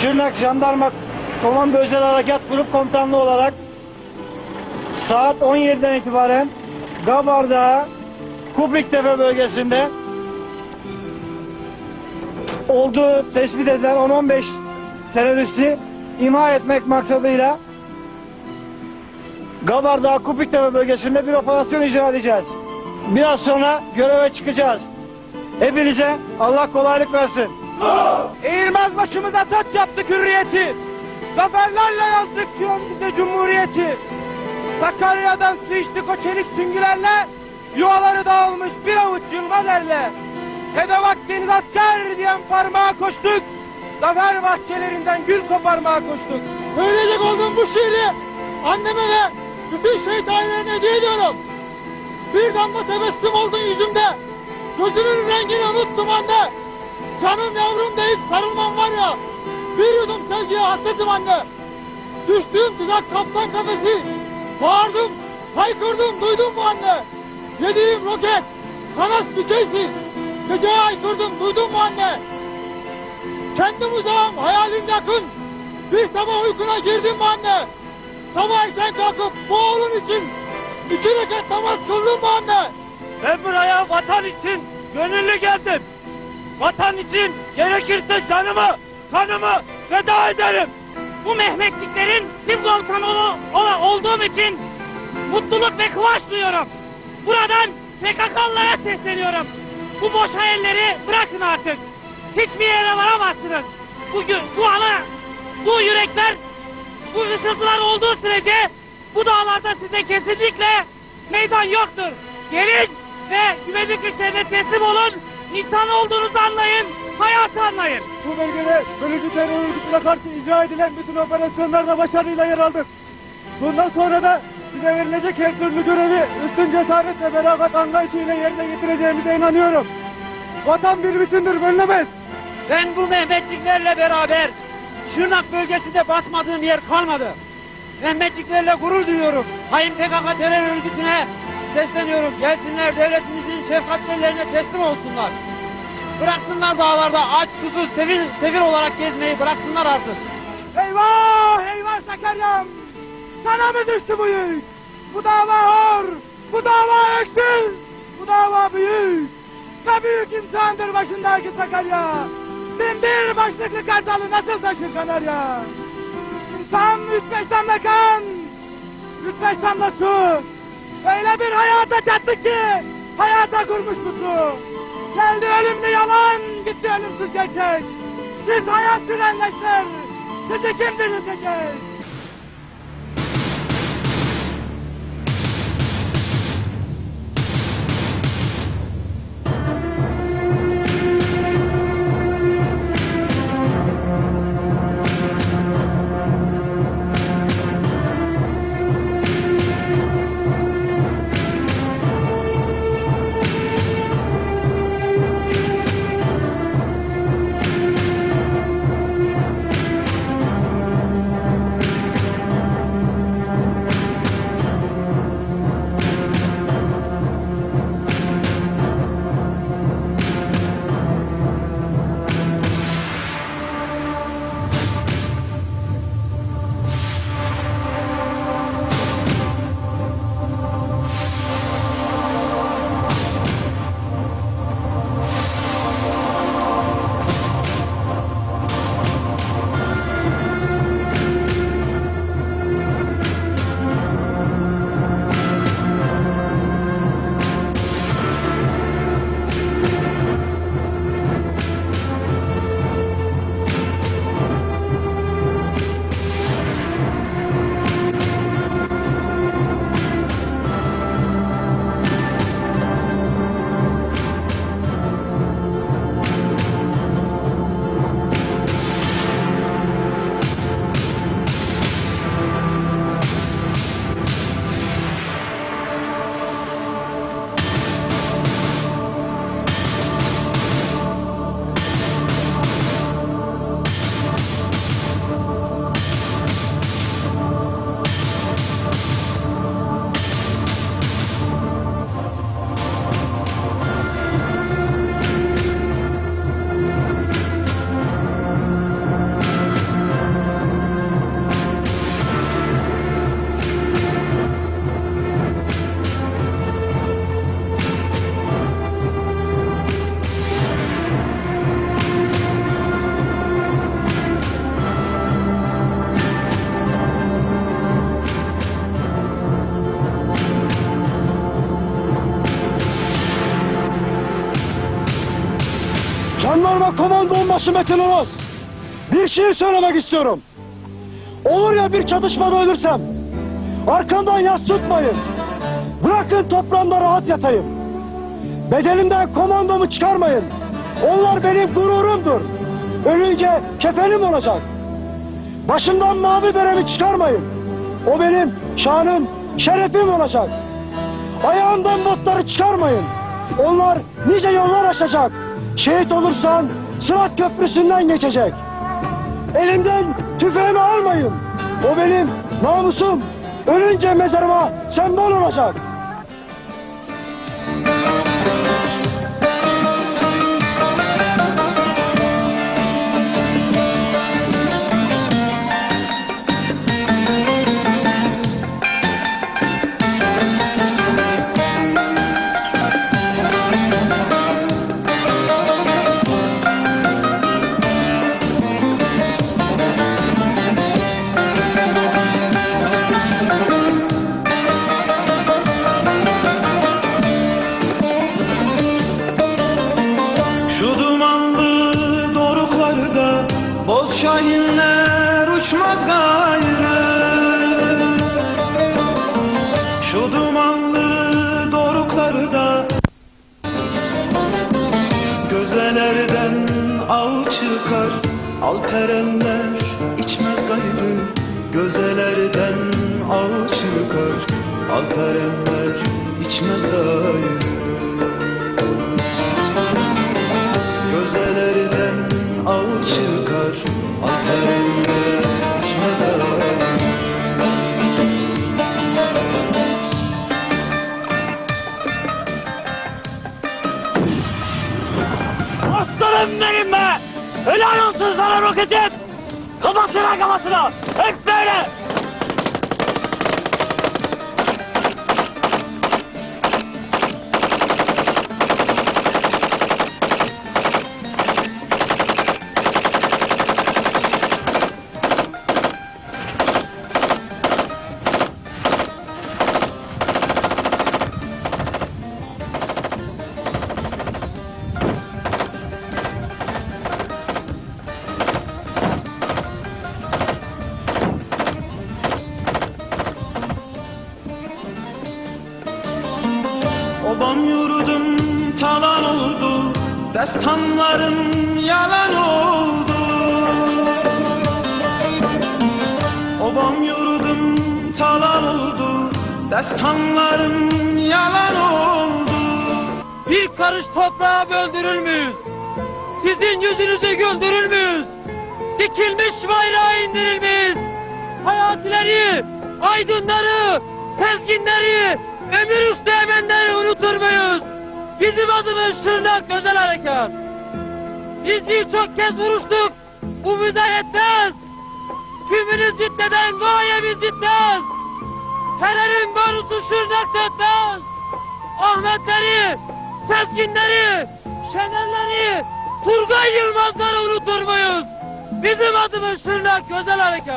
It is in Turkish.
Şırnak Jandarma Komando Özel Harekat Grup Komutanlığı olarak saat 17'den itibaren Gabar'da Kubriktepe bölgesinde olduğu tespit edilen 10-15 teröristi imha etmek maksadıyla Gabar Dağı Kubriktepe bölgesinde bir operasyon icra edeceğiz. Biraz sonra göreve çıkacağız. Hepinize Allah kolaylık versin. Eğilmez başımıza taç yaptık hürriyeti. Zaferlerle yazdık bize cumhuriyeti. Sakarya'dan su içtik o çelik süngülerle. Yuvaları dağılmış bir avuç yılmaderle. Hedef deniz asker diyen parmağa koştuk. Zafer bahçelerinden gül koparmaya koştuk. Söyleyecek olduğum bu şiiri anneme ve bütün şehit ailelerine hediye ediyorum. Bir damla tebessüm oldu yüzümde. Gözünün rengini unuttum anne. Canım yavrum deyip sarılmam var ya. Bir yudum sevgiye hasretim anne. Düştüğüm tuzak kaptan kafesi. Bağırdım, haykırdım duydun mu anne? Yediğim roket, kanat dikeysi. Geceye haykırdım duydun mu anne? Kendim uzağım, hayalim yakın. Bir sabah uykuna girdim mi anne? Sabah erken kalkıp bu oğlun için iki rekat namaz kıldım mı anne? Ben buraya vatan için gönüllü geldim. Vatan için gerekirse canımı, kanımı feda ederim. Bu Mehmetliklerin tim komutanı ol- ol- olduğum için mutluluk ve kıvanç duyuyorum. Buradan PKK'lılara sesleniyorum. Bu boş hayalleri bırakın artık. Hiçbir yere varamazsınız. Bu, bu ana, bu yürekler, bu ışıltılar olduğu sürece bu dağlarda size kesinlikle meydan yoktur. Gelin ve güvenlik güçlerine teslim olun. İnsan olduğunuzu anlayın, hayatı anlayın. Bu bölgede bölücü terör örgütüne karşı icra edilen bütün operasyonlarda başarıyla yer aldık. Bundan sonra da size verilecek her türlü görevi üstün cesaret ve beraber anlayışıyla yerine getireceğimize inanıyorum. Vatan bir bütündür, bölünemez. Ben bu Mehmetçiklerle beraber Şırnak bölgesinde basmadığım yer kalmadı. Mehmetçiklerle gurur duyuyorum. Hain PKK terör örgütüne sesleniyorum. Gelsinler devletimizin şefkatli teslim olsunlar. Bıraksınlar dağlarda aç susuz sefil, sefil olarak gezmeyi bıraksınlar artık. Eyvah eyvah Sakarya'm! Sana mı düştü bu yük? Bu dava hor, bu dava öksüz, bu dava büyük. Ne büyük insandır başındaki Sakarya. Bin bir başlıklı kartalı nasıl taşır Kanarya? İnsan üç beş damla kan, üç beş damla su. Öyle bir hayata çattı ki, hayata kurmuş su. Geldi ölümlü yalan, gitti ölümsüz gerçek. Siz hayat sürenleşler, sizi kim diriltecek? Komando onbaşı Metin Uras. Bir şey söylemek istiyorum. Olur ya bir çatışmada ölürsem. Arkamdan yas tutmayın. Bırakın toprağımda rahat yatayım. Bedelimden komandomu çıkarmayın. Onlar benim gururumdur. Ölünce kefenim olacak. Başımdan mavi beremi çıkarmayın. O benim şanım, şerefim olacak. Ayağımdan botları çıkarmayın. Onlar nice yollar aşacak. Şehit olursan Sırat Köprüsü'nden geçecek. Elimden tüfeğimi almayın. O benim namusum. Ölünce mezarıma sembol olacak. Gayrı Şu dumanlı doruklarda Gözelerden av çıkar. Alperenler içmez gayrı Gözelerden av çıkar. Alperenler içmez gayrı Aslanım benim be! Helal olsun sana roketim! Kafasına kafasına! Hep böyle! Destanlarım yalan oldu Obam yurdum talan oldu Destanlarım yalan oldu Bir karış toprağa böldürülmüş. Sizin yüzünüzü güldürülmüş. Dikilmiş bayrağı indirilmiş. Hayatileri, aydınları, sezginleri, ömür üstü emenleri unutur muyuz? Bizim adımız Şırnak Özel Harekat. Biz birçok kez vuruştuk. Bu bize yetmez. Tümünü ziddeden gayemiz bitmez. Terörün borusu Şırnak'ta ötmez. Ahmetleri, Sezginleri, Şenerleri, Turgay Yılmazları unutur muyuz? Bizim adımız Şırnak Özel Harekat.